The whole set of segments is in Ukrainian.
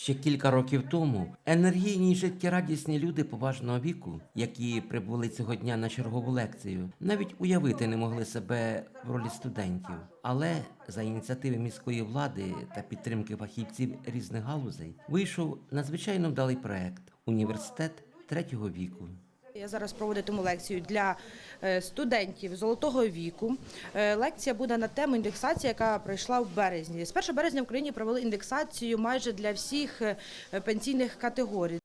Ще кілька років тому енергійні й життєрадісні люди поважного віку, які прибули цього дня на чергову лекцію, навіть уявити не могли себе в ролі студентів. Але за ініціативи міської влади та підтримки фахівців різних галузей вийшов надзвичайно вдалий проект університет третього віку. Я зараз проводитиму лекцію для е, студентів золотого віку. Е, Лекція буде на тему індексації, яка пройшла в березні. З 1 березня в Україні провели індексацію майже для всіх е, пенсійних категорій.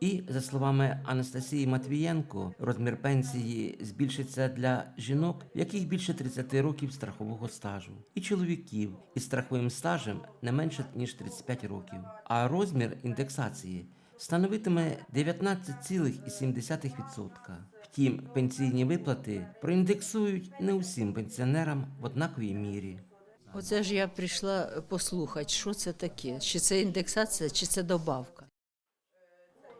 І за словами Анастасії Матвієнко, розмір пенсії збільшиться для жінок, в яких більше 30 років страхового стажу, і чоловіків із страховим стажем не менше ніж 35 років. А розмір індексації становитиме 19,7%. Втім, пенсійні виплати проіндексують не усім пенсіонерам в однаковій мірі. Оце ж я прийшла послухати, що це таке, чи це індексація, чи це добавка.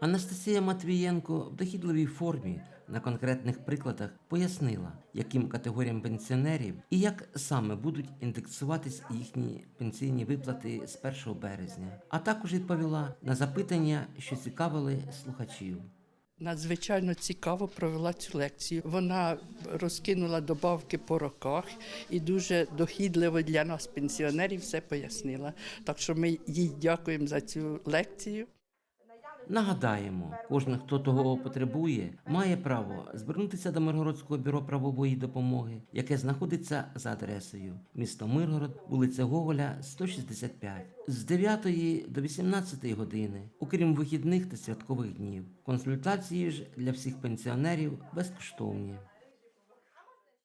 Анастасія Матвієнко в дохідливій формі на конкретних прикладах пояснила, яким категоріям пенсіонерів і як саме будуть індексуватись їхні пенсійні виплати з 1 березня, а також відповіла на запитання, що цікавили слухачів. Надзвичайно цікаво провела цю лекцію. Вона розкинула добавки по роках і дуже дохідливо для нас, пенсіонерів, все пояснила. Так що ми їй дякуємо за цю лекцію. Нагадаємо, кожен, хто того потребує, має право звернутися до Миргородського бюро правової допомоги, яке знаходиться за адресою місто Миргород, вулиця Гоголя, 165, з 9 до 18 години, окрім вихідних та святкових днів. Консультації ж для всіх пенсіонерів безкоштовні.